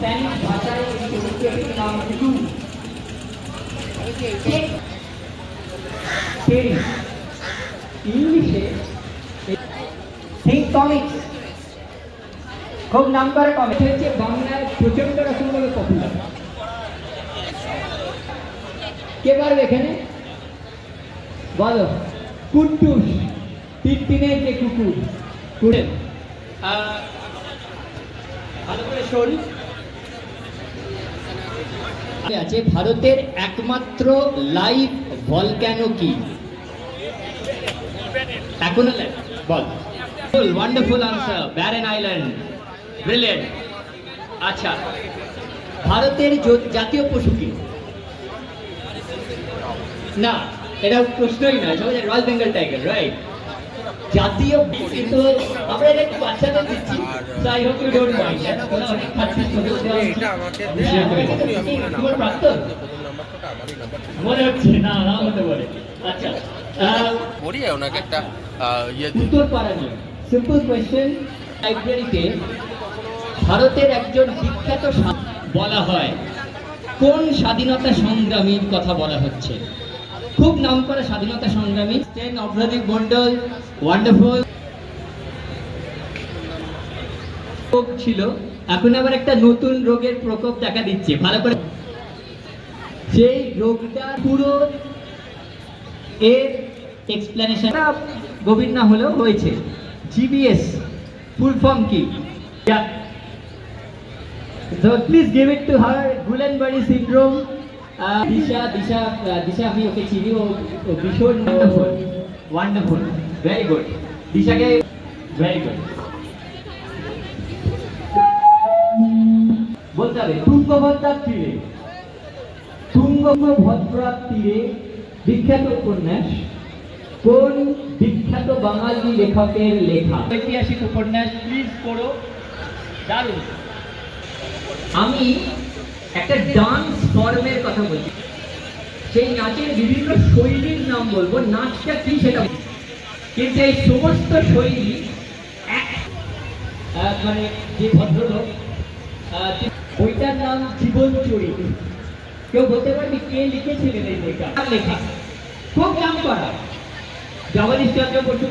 Spanish ভাষায় এই নাম টেরি ইংলিশে কমিক্স খুব নাম করা কমিক্স হচ্ছে বাংলায় প্রচণ্ড রকমভাবে পপুলার কে পারবে এখানে বলো কুট্টুস তিনটিনের যে কুকুর কুড়ে ভালো করে শোন আছে ভারতের একমাত্র লাইভ ভলক্যানো কি? এখনও? বল। ফুল wonderful answer Barren Island brilliant আচ্ছা ভারতের জাতীয় পশু কি? না, এটা প্রশ্নই নয়, সবাই রয়্যাল বেঙ্গল টাইগার রাইট জাতীয় কিন্তু আমরা এটা একটু বাচ্চাদের দিচ্ছি। তাই হোক ইউ ডোন্ট মাইন্ড ওরা অনেক দাও। তোমার নাম্বারটা মনে হচ্ছে না না আচ্ছা আহ, ওনাকে একটা ইয়ে উত্তর পারা নিয়ে। সিম্পল কোয়েশ্চেন লাইব্রেরিতে ভারতের একজন বিখ্যাত বলা হয় কোন স্বাধীনতা সংগ্রামীর কথা বলা হচ্ছে? খুব নাম করা স্বাধীনতা সংগ্রামী। স্টেন অভ্রাদিক মন্ডল ওয়ান্ডারফুল ছিল। এখন আবার একটা নতুন রোগের প্রকোপ দেখা দিচ্ছে। ভালো করে সেই রোগটা পুরো এর এক্সপ্লেনেশন গভীর না হলেও হয়েছে। জিবিএস ফুল ফর্ম কি? So please give it to her, Gulenberry syndrome. Disha Disha Disha আমি ওকে চিনি ও ভীষণ ওয়ান্ডারফুল ওয়ান্ডারফুল ভেরি গুড দিশাকে ভেরি গুড বলতে হবে তুঙ্গভদ্রার তীরে তুঙ্গভদ্রার তীরে বিখ্যাত উপন্যাস। কোন বিখ্যাত বাঙালি লেখকের লেখা? ঐতিহাসিক উপন্যাস প্লিজ পড়ো। দারুণ। আমি একটা ডান্স ফর্মের কথা বলছি। সেই নাচের বিভিন্ন শৈলীর নাম বলব, নাচটা কি সেটা কিন্তু এই সমস্ত শৈলী মানে যে ভদ্রলোক বইটার নাম জীবন চরিত। কেউ বলতে পারবি কে লিখেছিলেন এই কার লেখা। খুব নাম করা। জগদীশ চন্দ্র বসু।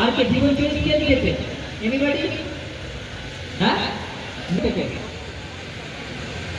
আর কে? জীবন চরিত কে দিয়েছে এনিবডি হ্যাঁ?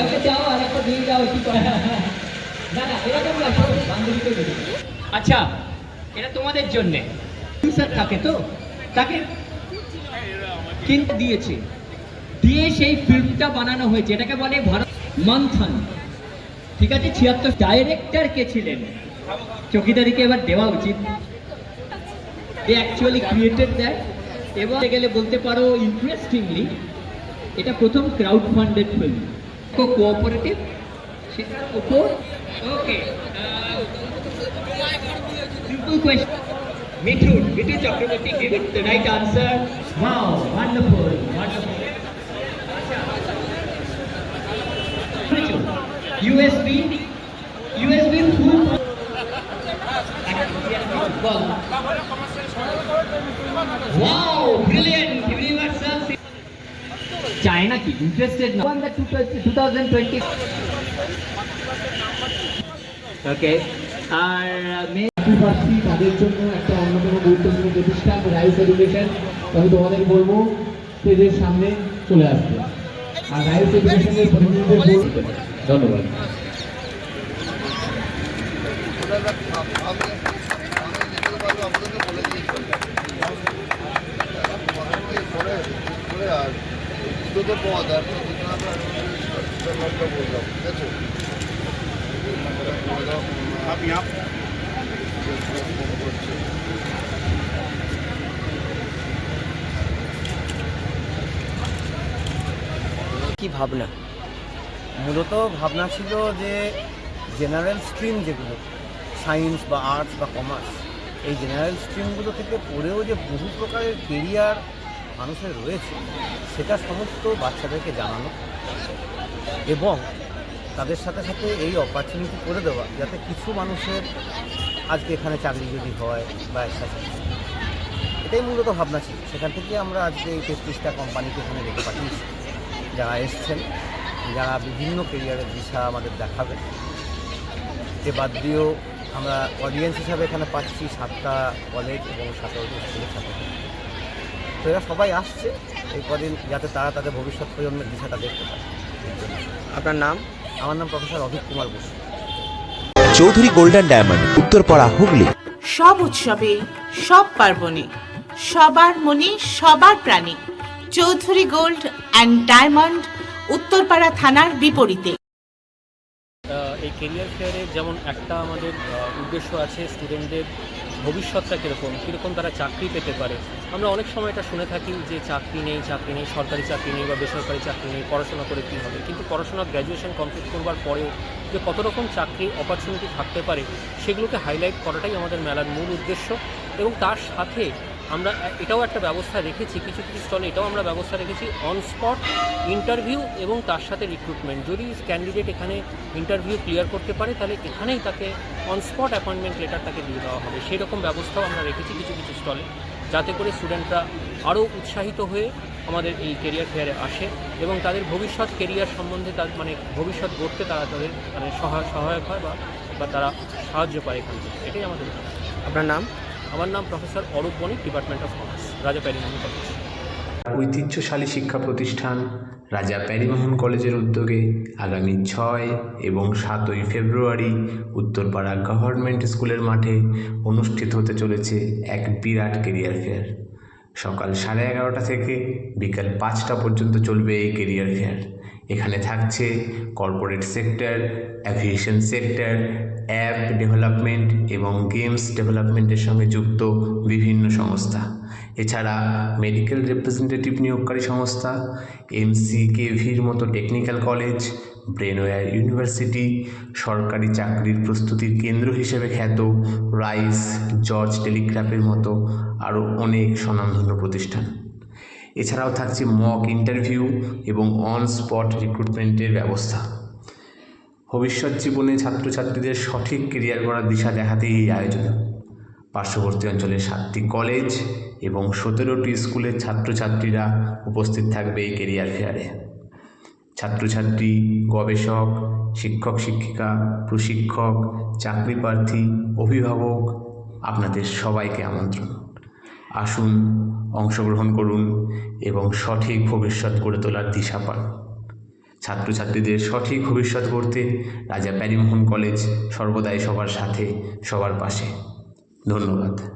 একটা চাও আর একটা দিয়ে দাও কি না না এরকম না সব বান্ধবীকে বলি। আচ্ছা এটা তোমাদের জন্যে। স্যার থাকে তো? তাকে কিন্তু দিয়েছে। দিয়ে সেই ফিল্মটা বানানো হয়েছে। এটাকে বলে ভারত মন্থন। ঠিক আছে ছিয়াত্তর ডাইরেক্টর কে ছিলেন? চকিদারিকে এবার দেওয়া উচিত। দে অ্যাকচুয়ালি ক্রিয়েটেড দ্যাট এবং গেলে বলতে পারো ইন্টারেস্টিংলি এটা প্রথম ক্রাউড ফান্ডেড ফিল্ম কোঅপারেটিভ সেটার উপর? Okay simple question Mithun Mithun Chakraborty give it the right answer wow wonderful wonderful USB USB full wow brilliant universal China কি ইন্টারেস্টেড না? ওয়ান দ্য 2020 ওকে আর মে পাচ্ছি তাদের জন্য একটা অন্যতম গুরুত্বপূর্ণ প্রতিষ্ঠান রাইস এডুকেশন আমি তোমাদের বলব স্টেজের সামনে চলে আসবে আর রাইস এডুকেশনের প্রতিনিধিদের ধন্যবাদ আর বললাম ঠিক কি ভাবনা? মূলত ভাবনা ছিল যে জেনারেল স্ট্রিম যেগুলো সায়েন্স বা আর্টস বা কমার্স এই জেনারেল স্ট্রিমগুলো থেকে পড়েও যে বহু প্রকারের কেরিয়ার মানুষের রয়েছে, সেটা সমস্ত বাচ্চাদেরকে জানানো এবং তাদের সাথে সাথে এই অপরচুনিটি করে দেওয়া যাতে কিছু মানুষের আজকে এখানে চাকরি যদি হয় বা একটা এটাই মূলত ভাবনা ছিল। সেখান থেকে আমরা আজকে এই তেত্রিশটা কোম্পানিকে এখানে রেখে পাঠিয়েছি যারা এসছেন, যারা বিভিন্ন কেরিয়ারের দিশা আমাদের দেখাবে যে বাদ দিয়েও আমরা অডিয়েন্স হিসাবে এখানে পাচ্ছি সাতটা কলেজ এবং সতেরোটি স্কুলের ছাত্র তো এরা সবাই আসছে এই কদিন যাতে তারা তাদের ভবিষ্যৎ প্রজন্মের দিশাটা দেখতে পায়। আপনার নাম? আমার নাম professor Abhik Kumar Basu Chowdhury golden diamond Uttarpara Hooghly. সব উৎসবে সব পার্বণে সবার মনে সবার প্রাণে Chowdhury gold and diamond Uttarpara থানার বিপরীতে। আহ, এই কেরিয়ার ফেয়ারে যেমন একটা আমাদের উদ্দেশ্য আছে স্টুডেন্টদের ভবিষ্যৎটা কীরকম কীরকম তারা চাকরি পেতে পারে? আমরা অনেক সময় এটা শুনে থাকি যে চাকরি নেই চাকরি নেই, সরকারি চাকরি নেই বা বেসরকারি চাকরি নেই, পড়াশোনা করে কী হবে? কিন্তু পড়াশোনা গ্র্যাজুয়েশন কমপ্লিট করবার পরেও যে কত রকম চাকরি অপরচুনিটি থাকতে পারে, সেগুলোকে হাইলাইট করাটাই আমাদের মেলার মূল উদ্দেশ্য এবং তার সাথে আমরা, এটাও একটা ব্যবস্থা রেখেছি, কিছু কিছু স্টলে এটাও আমরা ব্যবস্থা রেখেছি অন স্পট ইন্টারভিউ এবং তার সাথে রিক্রুটমেন্ট যদি ক্যান্ডিডেট এখানে ইন্টারভিউ ক্লিয়ার করতে পারে, তাহলে এখানেই তাকে অন স্পট অ্যাপয়েন্টমেন্ট লেটার তাকে দিয়ে দেওয়া হবে। সেই রকম ব্যবস্থাও আমরা রেখেছি কিছু কিছু স্টলে যাতে করে স্টুডেন্টরা আরও উৎসাহিত হয়ে আমাদের এই কেরিয়ার ফেয়ারে আসে এবং তাদের ভবিষ্যৎ কেরিয়ার সম্বন্ধে তার মানে ভবিষ্যৎ গড়তে তারা তাদের মানে সহায়, সহায়ক হয় বা তারা সাহায্য পায় এখান থেকে। এটাই আমাদের। আপনার নাম? আমার নাম professor Arup Banik department of commerce Raja Pyarimohan college. ঐতিহ্যশালী শিক্ষা প্রতিষ্ঠান রাজা প্যারিমোহন কলেজের উদ্যোগে আগামী ছয় এবং সাতই ফেব্রুয়ারি উত্তরপাড়া গভর্নমেন্ট স্কুলের মাঠে অনুষ্ঠিত হতে চলেছে এক বিরাট কেরিয়ার ফেয়ার সকাল সাড়ে এগারোটা থেকে বিকাল পাঁচটা পর্যন্ত চলবে এই কেরিয়ার ফেয়ার এখানে থাকছে corporate sector aviation sector app development এবং গেমস ডেভেলপমেন্টের সঙ্গে যুক্ত বিভিন্ন সংস্থা। এছাড়া মেডিকেল রিপ্রেজেন্টেটিভ নিয়োগকারী সংস্থা এমসিকেভির মতো টেকনিক্যাল কলেজ ব্রেনওয়্যার ইউনিভার্সিটি সরকারি চাকরির প্রস্তুতির কেন্দ্র হিসেবে খ্যাত রাইস জর্জ টেলিগ্রাফের মতো আরও অনেক স্বনামধন্য প্রতিষ্ঠান। এছাড়াও থাকছে মক ইন্টারভিউ এবং অন স্পট রিক্রুটমেন্টের ব্যবস্থা। ভবিষ্যৎ জীবনে ছাত্রছাত্রীদের সঠিক কেরিয়ার গড়ার দিশা দেখাতেই এই আয়োজন। পার্শ্ববর্তী অঞ্চলের সাতটি কলেজ এবং সতেরোটি স্কুলের ছাত্রছাত্রীরা উপস্থিত থাকবে এই কেরিয়ার ফেয়ারে ছাত্রছাত্রী, গবেষক, শিক্ষক, শিক্ষিকা, প্রশিক্ষক, চাকরি প্রার্থী, অভিভাবক, আপনাদের সবাইকে আমন্ত্রণ। আসুন, অংশগ্রহণ করুন এবং সঠিক ভবিষ্যৎ গড়ে তোলার দিশা পান। ছাত্রছাত্রীদের সঠিক ভবিষ্যৎ করতে রাজা প্যারিমোহন কলেজ সর্বদাই সবার সাথে সবার পাশে। ধন্যবাদ।